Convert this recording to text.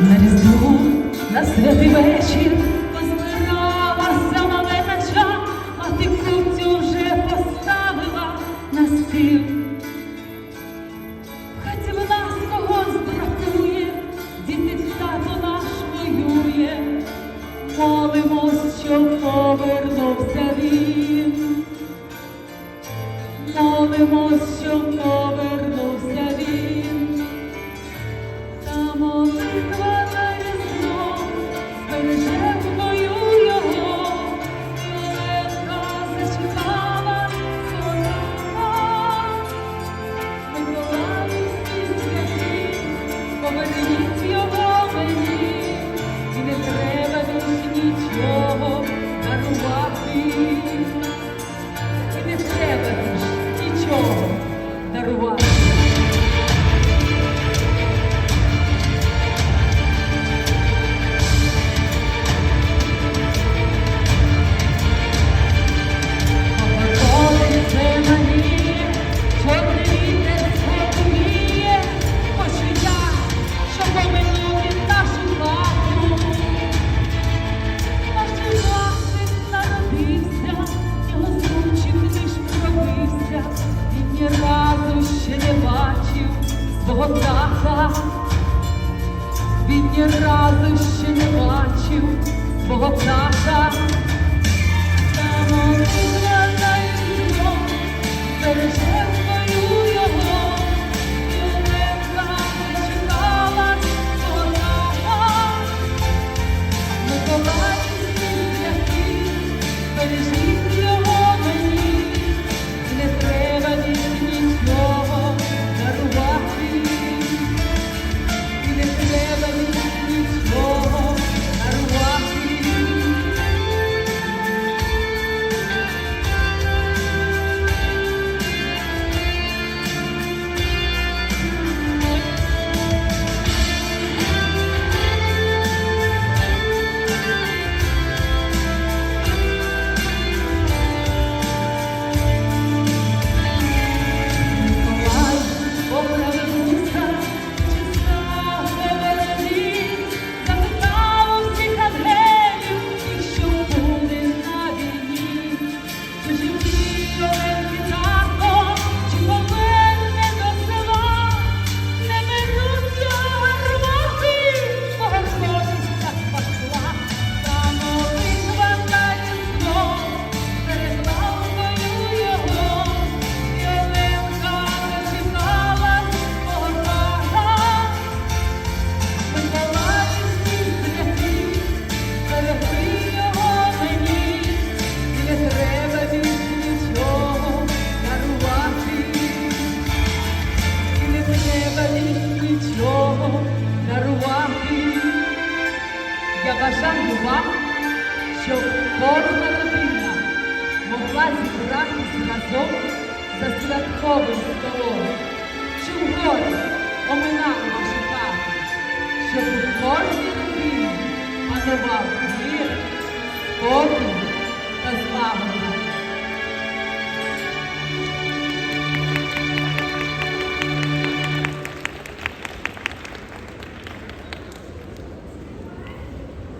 на різдво, на святий вечір позбиралася малеча, а ти кутю вже поставила на стіл. хоть в нас когось бракує, діти тато наш воює, молимось, щоб повернувся він, молимось, щоб повернувся. И не треба більше нічого. Він ні разу ще не бачив свого птаха. Я бажаю вам, щоб кожна родина могла зібратися разом за святковим столом, щоб горі оминали ваші хати, щоб у кожній родині панував мир, спокій.